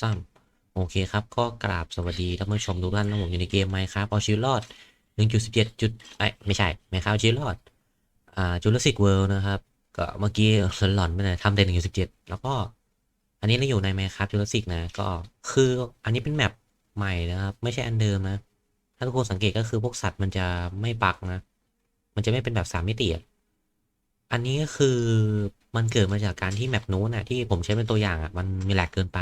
ซ้ำโอเคครับ ก็กราบสวัสดีท่านผู้ชมทุกท่านนะผมอยู่ในเกมไมครับเอาชีวิตรอด 1.17จุดไอไม่ใช่ไมค์ครับเอาชีวิตรอดอ่าจูเลสิกเวิลด์นะครับ ก็เมื่อกี้หลอนไปหน่อยทำแต่1.17 แล้วก็ อันนี้เราอยู่ในไมครับจูเลสิกนะ ก็คืออันนี้เป็นแมปใหม่นะครับ ไม่ใช่อันเดิมนะ ถ้าทุกคนสังเกตก็คือพวกสัตว์มันจะไม่บักนะ มันจะไม่เป็นแบบสามมิติอันนี้ก็คือมันเกิดมาจากการที่แมปนู้นน่ะที่ผมใช้เป็นตัวอย่างอะมันมีแหลกเกินไป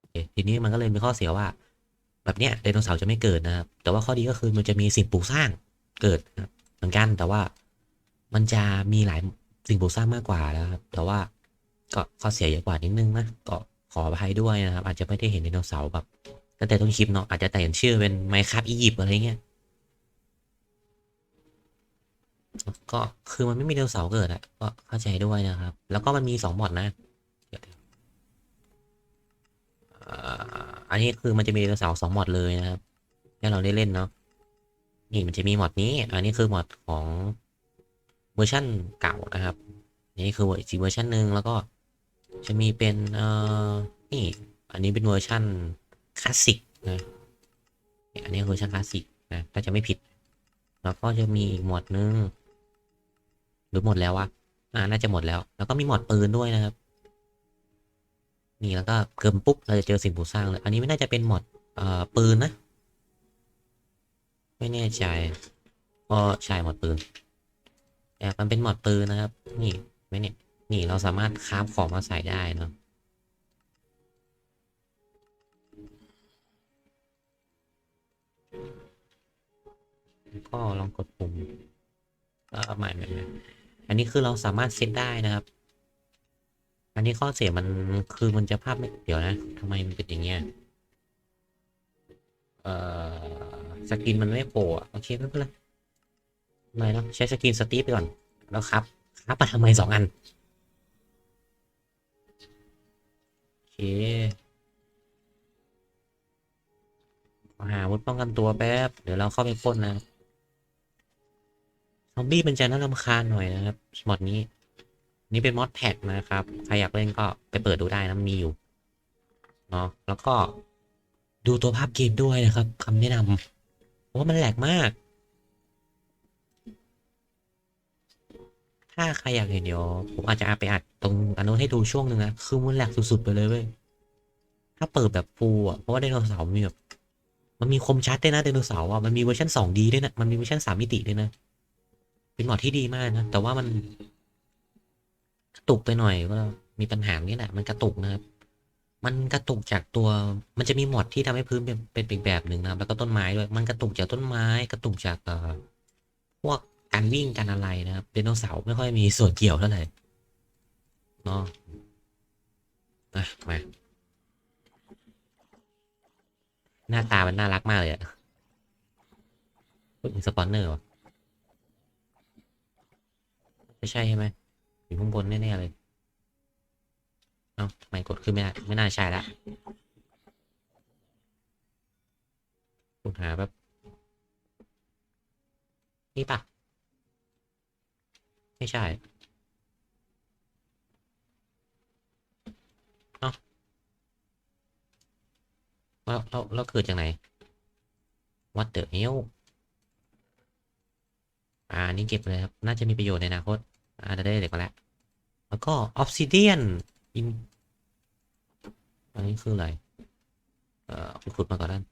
โอเค ทีนี้มันก็เลยมีข้อเสียว่า แบบเนี้ยไดโนเสาร์จะไม่เกิดนะครับ แต่ว่าข้อดีก็คือมันจะมีสิ่งปลูกสร้างเกิดเหมือนกันแต่ว่ามันจะมีหลายสิ่งปลูกสร้างมากกว่านะครับ แต่ว่าก็ข้อเสียเยอะกว่านิดนึงนะก็ขออภัยด้วยนะครับ อาจจะไม่ได้เห็นไดโนเสาร์แบบตั้งแต่ต้นคลิปเนาะอาจจะแต่เห็นชื่อเป็นไมครับอียิปต์อะไรเงี้ยก็คือมันไม่มีไดโนเสาร์เกิดอะก็เข้าใจด้วยนะครับ แล้วก็มันมีสองมอดนะเดี๋ยว อันนี้คือมันจะมีไดโนเสาร์สองมอดเลยนะครับให้เราได้เล่นเนาะนี่มันจะมีมอดนี้ อันนี้คือมอดของเวอร์ชั่นเก่านะครับนี่คืออีกเวอร์ชันหนึ่งแล้วก็จะมีเป็นเอ่อนี่ อันนี้เป็นเวอร์ชันคลาสสิกนะเนี่ยอันนี้เวอร์ชันคลาสสิกนะถ้าจะไม่ผิด แล้วก็จะมีอีกหมวดนึงหรือหมดแล้ววะอ่าน่าจะหมดแล้ว แล้วก็มีหมวดปืนด้วยนะครับ นี่แล้วก็เกิมปุ๊บเราจะเจอสิ่งปลูกสร้างเลย อันนี้ไม่น่าจะเป็นหมดเอ่อปืนนะ ไม่แน่ใจก็ใช่หมดปืนแต่มันเป็นหมดปืนนะครับ นี่ไม่เนี่ยนี่เราสามารถคราฟของมาใส่ได้เนาะก็ลองกดปุ่มเออไม่ไม่ไม่อันนี้คือเราสามารถเซตได้นะครับ อันนี้ข้อเสียมันคือมันจะภาพไม่เดี๋ยวนะทำไมมันเป็นอย่างเงี้ยเอ่อสกินมันไม่โผล่อะโอเคไม่เป็นไรไม่แล้วใช้สกินสตีฟไปก่อนแล้วครับครับมาทำไมสองอันโอเคหาวุธป้องกันตัวแป๊บเดี๋ยวเราเข้าไปป้นนะซอมบี้มันจะน่ารำคาญหน่อยนะครับสมอดนี้ นี่เป็นมอดแท็กนะครับ ใครอยากเล่นก็ไปเปิดดูได้นะมีอยู่เนาะแล้วก็ดูตัวภาพเกมด้วยนะครับคำแนะนำเพราะว่ามันแหลกมาก ถ้าใครอยากเห็นเดี๋ยวผมอาจจะอาไปอัดตรงอันนู้นให้ดูช่วงหนึ่งนะคือมันแหลกสุดๆไปเลยเว้ยถ้าเปิดแบบฟูลอะเพราะว่าไดโนเสาร์มีแบบมันมีคมชัดด้วยนะไดโนเสาร์อะมันมีเวอร์ชันสองดีด้วยนะมันมีเวอร์ชันสามมิติด้วยนะ เป็นหมอดที่ดีมากนะแต่ว่ามัน ตุกไปหน่อยก็มีปัญหานี้แหละ มันกระตุกนะครับ มันกระตุกจากตัว มันจะมีหมอดที่ทำให้พื้นเป็นเป็นอีกแบบหนึ่งนะครับ แล้วก็ต้นไม้ด้วย มันกระตุกจากต้นไม้ กระตุกจากเอ่อพวกการวิ่งการอะไรนะครับไดโนเสาร์ไม่ค่อยมีส่วนเกี่ยวเท่าไหร่เนาะอะมาหน้าตามันน่ารักมากเลยอะพูดถึงสปอนเนอร์วะไม่ใช่ใช่ไหม อยู่ข้างบนแน่ๆเลย เอ้าทำไมกดขึ้นไม่ได้ไม่น่าใช่ละคุณหาแบบนี่ปะไม่ใช่เอ้าแล้วแล้วแล้วเกิดจากไหน What the hell อ่านี่เก็บเลยครับ น่าจะมีประโยชน์ในอนาคต อ่าจะได้เหล็กมาแล้วแล้วก็ obsidian in อันนี้คืออะไร เอ่อขุดมาก่อนนั่น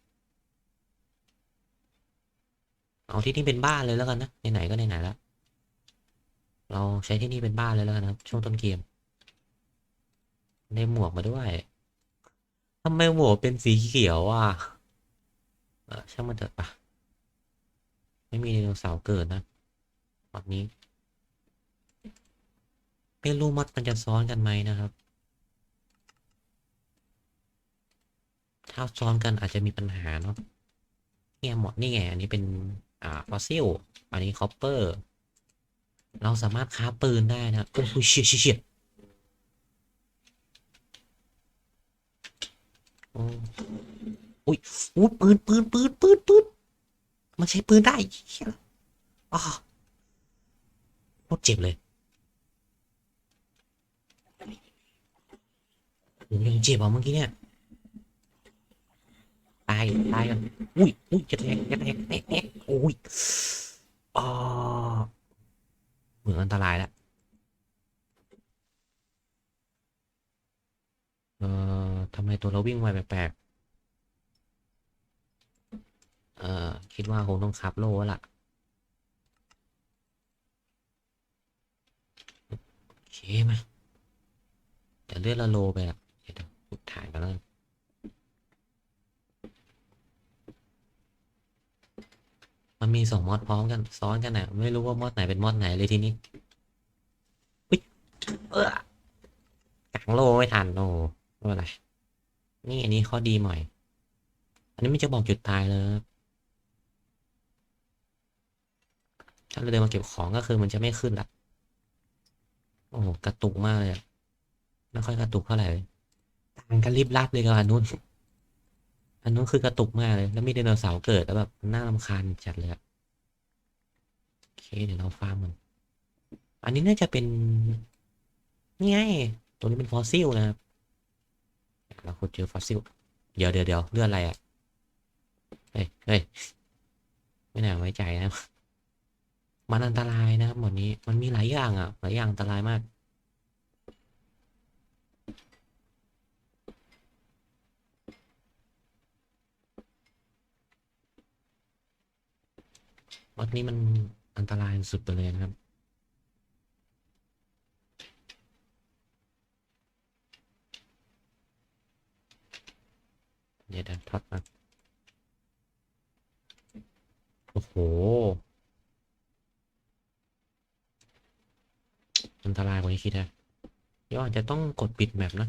เอาที่นี่เป็นบ้านเลยแล้วกันนะไหนๆก็ไหนๆแล้ว เราใช้ที่นี่เป็นบ้านเลยแล้วกันนะครับ ช่วงต้นเกมได้หมวกมาด้วยทำไมหมวกเป็นสีเขียวอะเออช่างมันเถอะปะไม่มีไดโนเสาร์เกิดนะแบบนี้ ไม่รู้มัดมันจะซ้อนกันไหมนะครับ ถ้าซ้อนกันอาจจะมีปัญหาเนาะเนี่ยหมดนี่ไงอันนี้เป็นอ่าฟอสซิลอันนี้คอปเปอร์เราสามารถค้าปืนได้นะโอ้โหเชี่ยเชี่ยเฉียโอ้อุ้ยอุ้ยปืนปืนปืนปืนปืนมันใช้ปืนได้เหี้ยอ๋อโคตรเจ็บเลย โอ้ยยังเจ็บอะเมื่อกี้เนี่ย ตาย ตายกันอุ้ยอุ้ยจะแตกจะแตกแตกแตกโอ้ยอ๋อเหมือนอันตรายแล้วเอ่อทำไมตัวเราวิ่งไวแปลกๆเอ่อ คิดว่าคงต้องคับโล่แล้วล่ะโอเคมแต่เลือดละโลไปอะ ถ่ายกันแล้วมันมีสองมอดพร้อมกันซ้อนกันนะไม่รู้ว่ามอดไหนเป็นมอดไหนเลยทีนี้อุ๊ยเออกางโลไม่ทันโอ้ไม่เป็นไรนี่อันนี้ข้อดีหน่อย อันนี้ไมันจะบอกจุดตายเลยครับถ้าเราเดินมาเก็บของก็คือมันจะไม่ขึ้นละ โอ้โหกระตุกมากเลยอะไม่ค่อยกระตุกเท่าไหร่ ต่างกันรีบลับเลยกับอันนู้น อันนู้นคือกระตุกมากเลย แล้วมีไดโนเสาร์เกิดแล้วแบบน่ารำคาญจัดเลยโอเคเดี๋ยวเราฟาร์มมัน อันนี้น่าจะเป็นนี่ไงตัวนี้เป็นฟอสซิลนะครับเราขุดเจอฟอสซิล เดี๋ยวเดี๋ยวเดี๋ยวเลือดอะไรอะเฮ้ยเฮ้ยไม่น่าไว้ใจนะมันอันตรายนะครับหมดนี้ มันมีหลายอย่างอะหลายอย่างอันตรายมาก วัดนี้มันอันตรายสุดไปเลยนะครับ เดี๋ยวเดี๋ยวท็อตมาโอ้โห อันตรายกว่าที่คิดนะเดี๋ยวอาจจะต้องกดปิดแมปนะ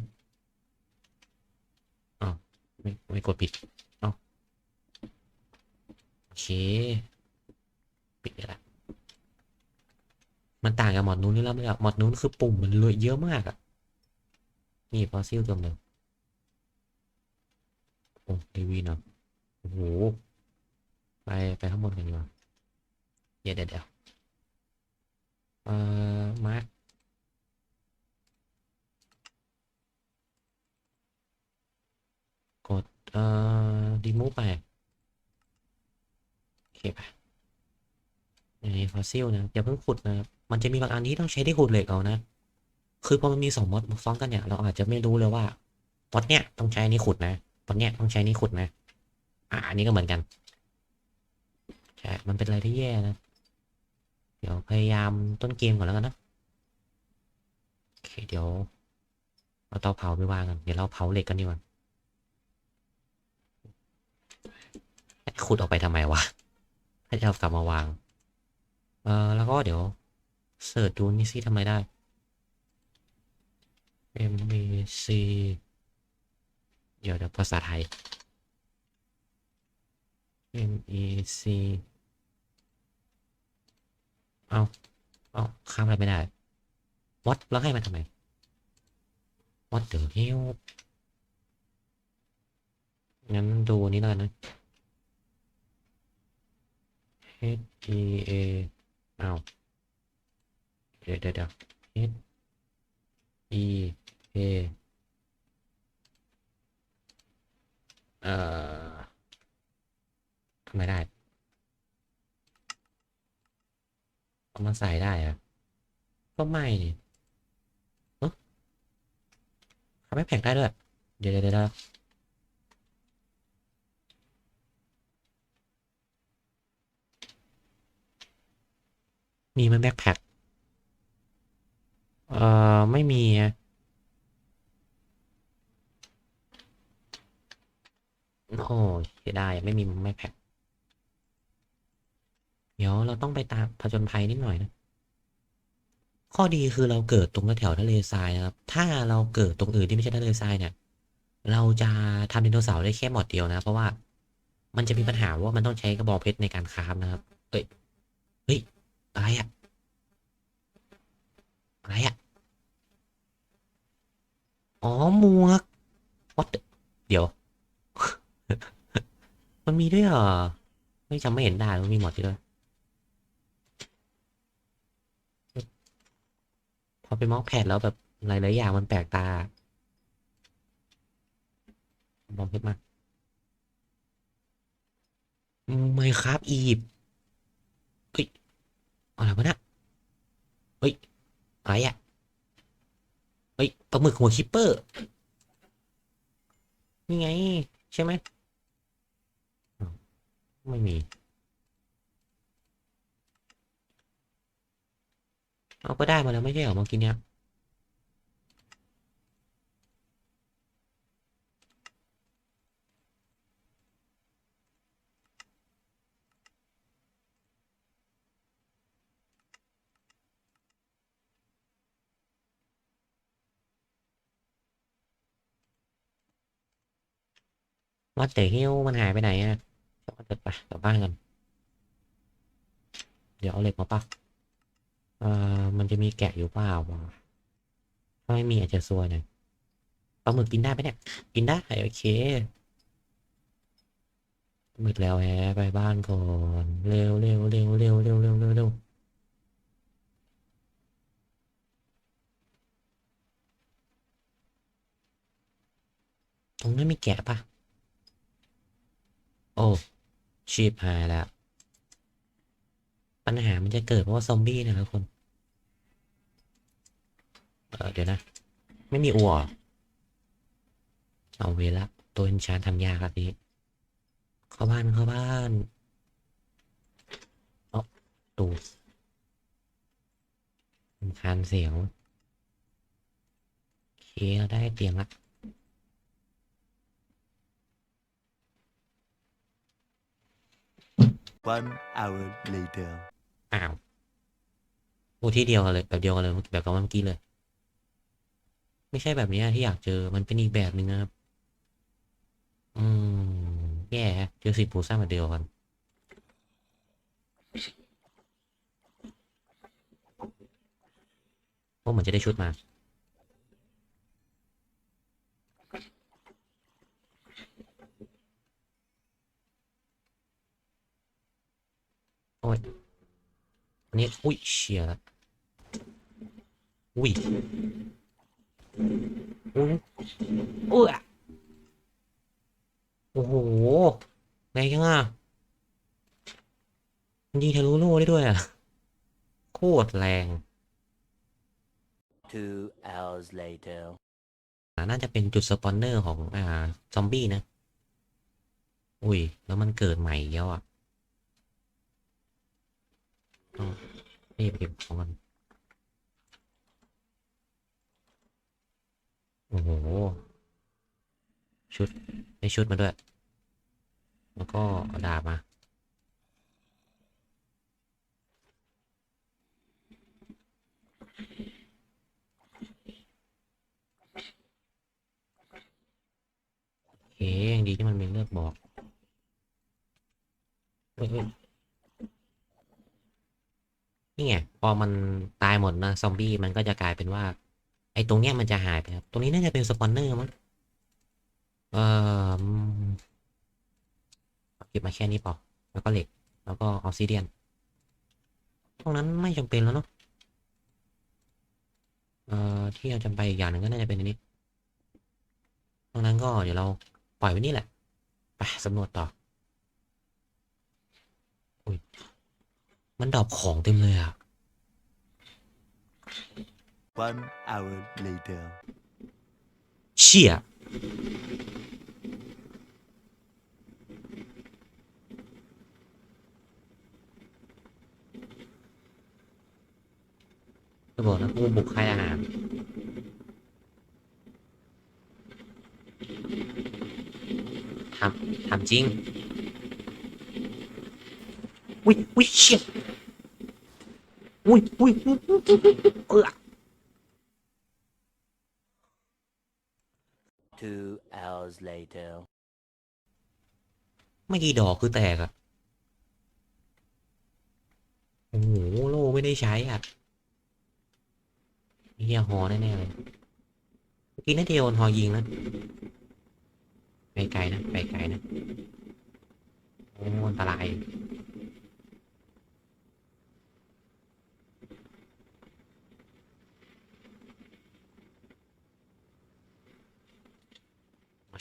อ๋อไม่ไม่กดปิดเอ้าโอเค ปิดเลยละ มันต่างกับหมอดนู้นนี่แล้วไม่อะหมอดนู้นคือปุ่มมันเลยเยอะมากอะนี่ฟอสซิลตัวหนึ่งโอ้ดีวีเนาะโอ้โหไปไปข้างบนกันดีกว่าเดี๋ยวเดี๋ยวเดี๋ยวเอ่อมาร์คกดเอ่อดีมูไปโอเคไปอันนี้ฟอสซิลนะอย่าเพิ่งขุดนะครับ มันจะมีบางอันที่ต้องใช้ที่ขุดเหล็กเอานะ คือพอมันมีสองมอดซ้อนกันเนี่ย เราอาจจะไม่รู้เลยว่ามอดเนี่ยต้องใช้นี้ขุดนะมอดเนี่ยต้องใช้นี้ขุดนะ อ่าอันนี้ก็เหมือนกันใช่มันเป็นอะไรที่แย่นะ เดี๋ยวพยายามต้นเกมก่อนแล้วกันนะโอเคเดี๋ยวเอาเตาเผาไปวางกัน เดี๋ยวเราเผาเหล็กกันดีกว่าขุดออกไปทำไมวะ ให้เอากลับมาวาง เออแล้วก็เดี๋ยว เสิร์ชดูนี่ซิทำไรได้ M B C เดี๋ยวเดี๋ยวภาษาไทย M E C เอาเอาข้ามอะไรไม่ได้ What แล้วให้มันทำไม What the hell งั้นดูนี้แล้วกันนะ H E A เอา ดี๋ยวเดี๋ยวเดี๋ยว H E A เอ่อทำไมได้เอามาใส่ได้อะก็ไม่นี่เอ๊ะทำให้แผงได้ด้วย เดี๋ยวเดี๋ยวเดี๋ยวมีไหมันแบ็คแพ็ค เอ่อ ไม่มีอะโอ้เสียดายไม่มีแบ็คแพ็คเดี๋ยวเราต้องไปตามผจญภัยนิดหน่อยนะ ข้อดีคือเราเกิดตรงแถวทะเลทรายนะครับ ถ้าเราเกิดตรงอื่นที่ไม่ใช่ทะเลทรายเนี่ย เราจะทำไดโนเสาร์ได้แค่หมอดเดียวนะ เพราะว่ามันจะมีปัญหาว่ามันต้องใช้กระบอกเพชรในการคราฟนะครับ เอ้ย เฮ้ยอะไรอะ อะไรอะอ๋อหมวก what เดี๋ยว มันมีด้วยเหรอ ไม่จำไม่เห็นได้ มันมีหมดด้วยพอไปมองแพดแล้วแบบหลายๆอย่างมันแปลกตาบอมเพชรมาไม่ครับอีบเฮ้ยอะไรวะเนะเฮ้ย อะไรอะเฮ้ยปลาหมึกหัวคิปเปอร์นี่ไง ใช่ไหมไม่มี เอาก็ได้มาแล้วไม่ใช่เหรอเมื่อกี้เนี้ย ว่าแต่เฮียวมันหายไปไหนอะช่างมันเถอะไปกลับบ้านกัน เดี๋ยวเอาเหล็กมาปะเอ่อมันจะมีแกะอยู่เปล่าวะถ้าไม่มีอาจจะซวยหน่อยปลาหมึกกินได้ไหมเนี่ย กินได้โอเคมืดแล้วแฮะไปบ้านก่อนเร็วเร็วเร็วเร็วเร็วเร็วเร็วเร็วตรงนั้นมีแกะปะ โอ้ชีพหายแล้ว ปัญหามันจะเกิดเพราะว่าซอมบี้นะครับคนเออเดี๋ยวนะ ไม่มีอัวเอเอาเวละ ตัวเอนชานทำยากครับนี้เข้าบ้านเข้าบ้านเอ๋อตูดรำคานเสียงโอเคเราได้เตียงละ One hour later. อ้าวโอ้ที่เดียวกันเลยแบบเดียวกันเลยแบบกับเมื่อกี้เลย ไม่ใช่แบบนี้ที่อยากเจอมันเป็นอีกแบบหนึ่งนะครับ อืมแย่เจอสิบปูซ่าแบบเดียวกันโอ้เหมือนจะได้ชุดมา อ้ยอันนี้ อุ้ยเชียละอุ้ยอุ้ยอุ้ยโอ้โหแรงจังอะมันยิงทะลุโล่ได้ด้วยอะ โคตรแรง Two hours later. อ่าน่าจะเป็นจุดสปอนเนอร์ของ อ่า ซอมบี้นะ อุ้ย แล้วมันเกิดใหม่อีกแล้วอะ ต้องรีบเก็บของกันโอ้โห ชุดได้ชุดมาด้วย แล้วก็ดาบมา โอเคยังดีที่มันมีเลือกบอกเฮ้ย นี่ไงพอมันตายหมดนะซอมบี้มันก็จะกลายเป็นว่า ไอ้ตรงเนี้ยมันจะหายไปครับ ตรงนี้น่าจะเป็นสปอนเนอร์มั้งเอ่อเก็บมาแค่นี้พอแล้วก็เหล็ก แล้วก็ออซิเดียนตรงนั้นไม่จำเป็นแล้วเนาะเอ่อที่เราจำไปอีกอย่างหนึ่งก็น่าจะเป็นอันนี้ ตรงนั้นก็เดี๋ยวเราปล่อยไว้นี่แหละ ไปสำรวจต่อ อุ้ย มันดรอปของเต็มเลยอะ One hour later. เชี่ยจะบอกนะกูบุกค่ายอาหารทำทำจริง อุ้ยอุ้ยเชี่ย อุ้ยอุ้ยอุ้ยอุ้ยอุ้ยเออ Two hours later. ไม่กี่ดอกคือแตกอะโอ้โหโล่ไม่ได้ใช้อะเฮียฮอแน่ๆเลยเมื่อกี้นั่นเดียวฮอยิงนะไกลๆนะไกลๆนะโอ้อันตราย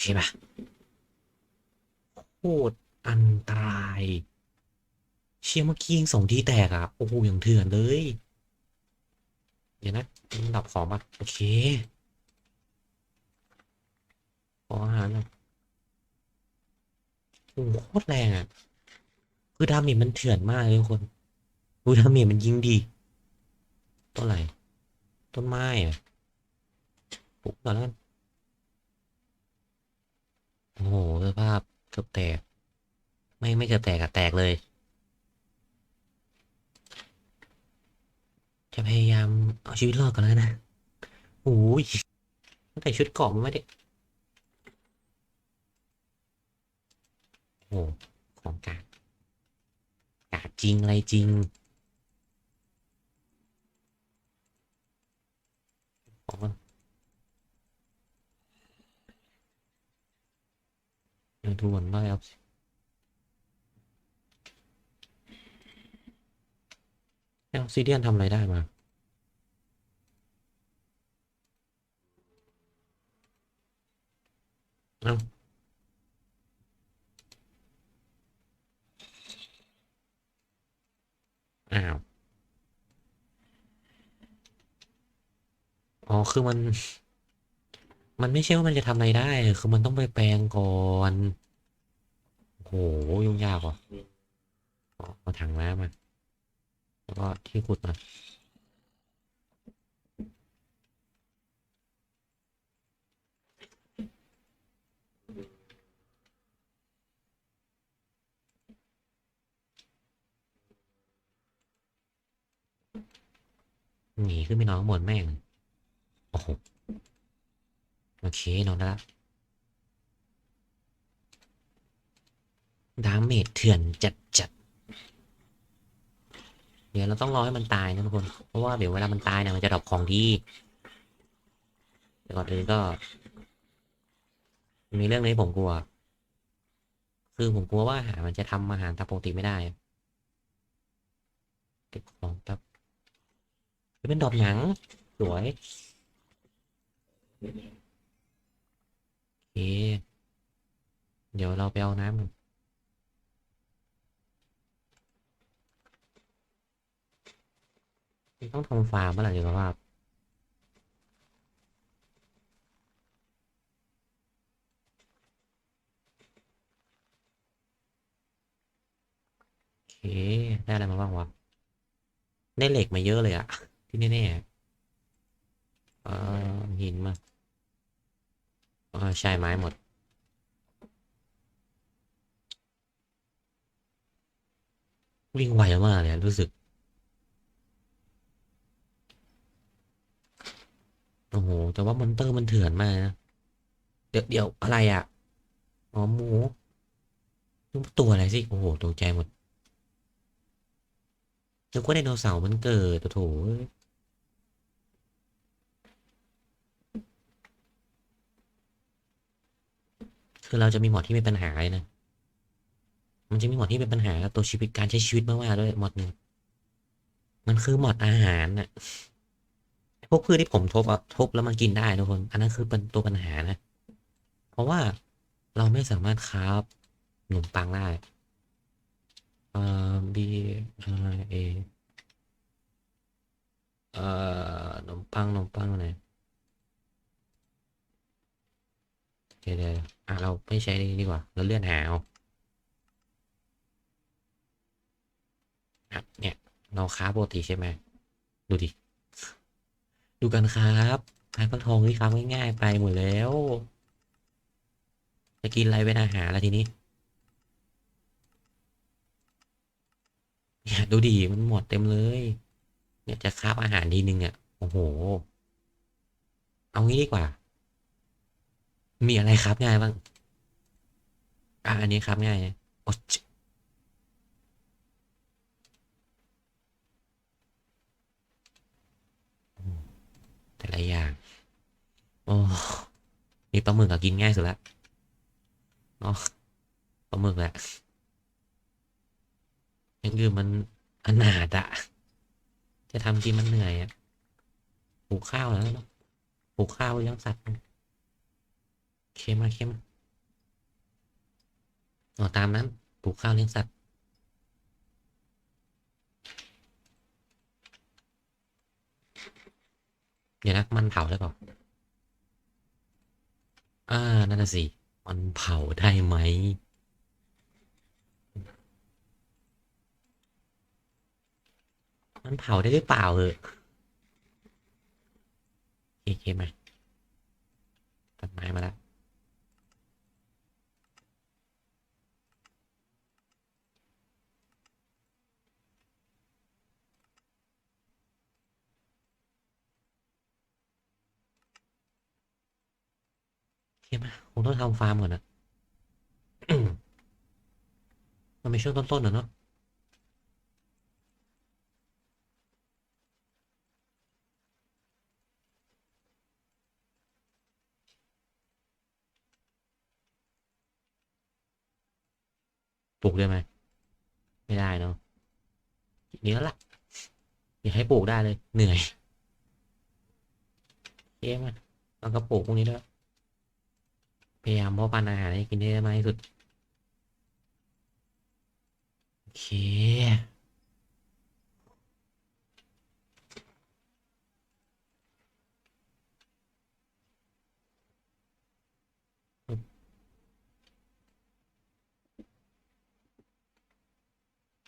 โอเคปะโคตรอันตราย เชี่ยเมื่อกี้ยิงสองทีแตกอะโอ้โหอย่างเถื่อนเลย เดี๋ยวนะดับของปะโอเคขออาหารหน่อยโอ้โคตรแรงอะคือดาเมจมันเถื่อนมากเลยทุกคนดูดาเมจมันยิงดีต้นอะไร ต้นไม้อะปลูกก่อนแล้วกัน โอ้โหสภาพเกือบแตก ไม่ไม่เกือบแตกอะแตกเลย จะพยายามเอาชีวิตรอดก่อนแล้วนะโอ้ยตั้งแต่ชุดเกราะมันไม่ได้โอ้ของกากกากจริงอะไรจริงของมันเดี๋ยวดูก่อนได้ครับไออซิเดียนทำอะไรได้มาเอ้าอ้าวอ๋อ คือมัน มันไม่ใช่ว่ามันจะทำอะไรได้ คือมันต้องไปแปลงก่อนโอ้โหยุ่งยากว่ะอ๋อเอาถังน้ำมาแล้วก็ที่ขุดมาหนีขึ้นไปนอนข้างบนแม่ง โอ้โห โอเคนอนได้ละดาเมจเถื่อนจัดจัดเดี๋ยวเราต้องรอให้มันตายนะทุกคน เพราะว่าเดี๋ยวเวลามันตายเนี่ยมันจะดรอปของที่แต่ก่อนอื่นก็มีเรื่องนี้ผมกลัว คือผมกลัวว่าอาหารมันจะทำอาหารตามปกติไม่ได้เก็บของแป๊บเป็นดอกหนัง สวย เดี๋ยวเราไปเอาน้ำกันต้องทำฟาร์มเมื่อไหร่ดีกว่าโอเค ได้อะไรมาบ้างวะ ได้เหล็กมาเยอะเลยอะที่แน่ๆเออหินมา ใช่ไม้หมด วิ่งไวมากเลยรู้สึก โอ้โห แต่ว่ามอนเตอร์มันเถื่อนมากนะ เดี๋ยวเดี๋ยวอะไรอะอ๋อหมูตัวอะไรสิ โอ้โหตกใจหมดนึกว่าไดโนเสาร์มันเกิดโอ้โถเอ้ย คือเราจะมีหมดที่มีปัญหาเลยนะ มันจะมีหมดที่เป็นปัญหากับตัวชีวิตการใช้ชีวิตมากๆด้วยหมดหนึ่ง มันคือหมดอาหารน่ะพวกพืชที่ผมทบอะทบแล้วมันกินได้ทุกคน อันนั้นคือเป็นตัวปัญหานะ เพราะว่าเราไม่สามารถคราฟขนมปังได้เอ่อ B R A เอ่อขนมปังขนมปังไหนเดี๋ยวเดี๋ยวอะเราไม่ใช้นี่ดีกว่า เราเลื่อนหาเอาอะเนี่ยเราค้าปกติใช่ไหมดูดิ ดูกันครับไอ้ฟักทองนี่ครับง่ายๆไปหมดแล้ว จะกินอะไรเป็นอาหารแล้วทีนี้เนี่ยดูดิมันหมดเต็มเลย เนี่ยจะคาบอาหารทีนึงอะโอ้โห เอางี้ดีกว่า มีอะไรครับง่ายบ้าง อะอันนี้ครับง่ายโอ๊ยแต่ละอย่าง โอ้มีปลาหมึกอะกินง่ายสุดละเนาะปลาหมึกแหละอย่างอื่นมันอนาถอะจะทำกินมันเหนื่อยอะปลูกข้าวแล้วเนาะปลูกข้าวเลี้ยงสัตว์ เคมาเคมาอ๋อตามนั้นปลูกข้าวเลี้ยงสัตว์เดี๋ยวนะมันเผาได้เปล่าอ่านั่นน่ะสิ มันเผาได้ไหมมันเผาได้หรือเปล่าเออโอเคมตัดไม้มาแล้ว โอเคมาคงต้องทำฟาร์มก่อนนะมันเป็นช่วงต้นๆนะเนาะปลูกได้ไหม ไม่ได้เนาะเนี้ยละอยากให้ปลูกได้เลย เหนื่อย เอ๊ะมาเราก็ปลูกพวกนี้ด้วย พยายามพาะพันอาหารให้กินได้มากที่สุด โอเค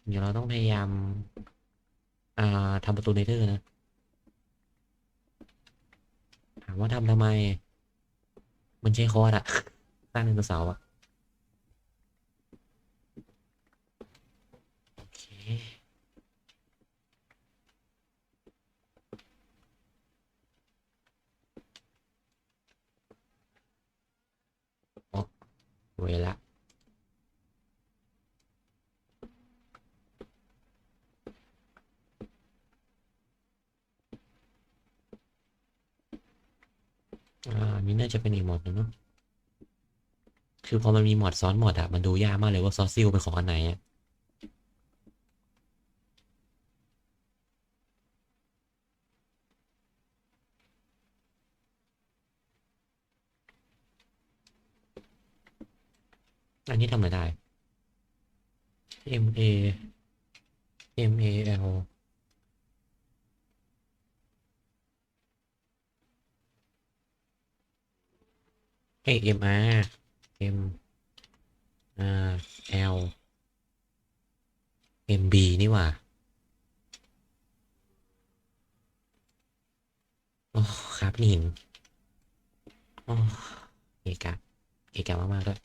เดี๋ยวเราต้องพยายาม อ่าทำประตูเนเธอร์นะ ถามว่าทำทำไม มันใช้คอร์ดอะสร้างไดโนเสาร์อะโอเคโอ้เวละ อ่าอันนี่น่าจะเป็นอีกหมดนึงเนาะคือพอมันมีหมอดซ้อนหมอดอะมันดูยากมากเลยว่าซอสซิลเป็นของอันไหนอะอันนี้ทำอะไรได้ M A M A L เอ้ย M R M R L M B นี่หว่าโอ้ครับนินโอ้เกะกะเกะกะมากๆด้วย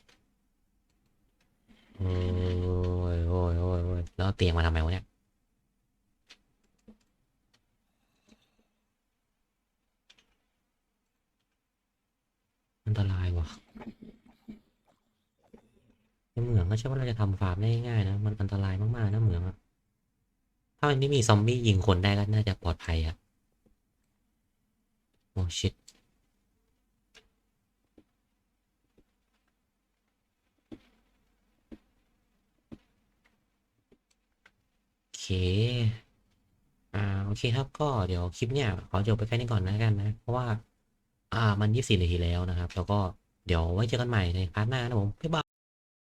โอ้ยโอ้ยโอ้ยโอ้ยแล้วเอาเตียงมาทำไมวะเนี่ย อันตรายว่ะ ในเหมืองก็ใช่ว่าเราจะทำฟาร์มได้ง่ายนะ มันอันตรายมาก ๆ นะเหมืองถ้ามันไม่มีซอมบี้ยิงคนได้ก็น่าจะปลอดภัยอะโอ้ชิตโอเค อ่า โอเคครับ ก็เดี๋ยวคลิปเนี่ย ขอจบไปแค่นี้ก่อนนะกันนะ เพราะว่า อ่า มันยี่สิบนาทีแล้วนะครับ แล้วก็เดี๋ยวไว้เจอกันใหม่ในพาร์ทหน้านะผม บ๊ายบาย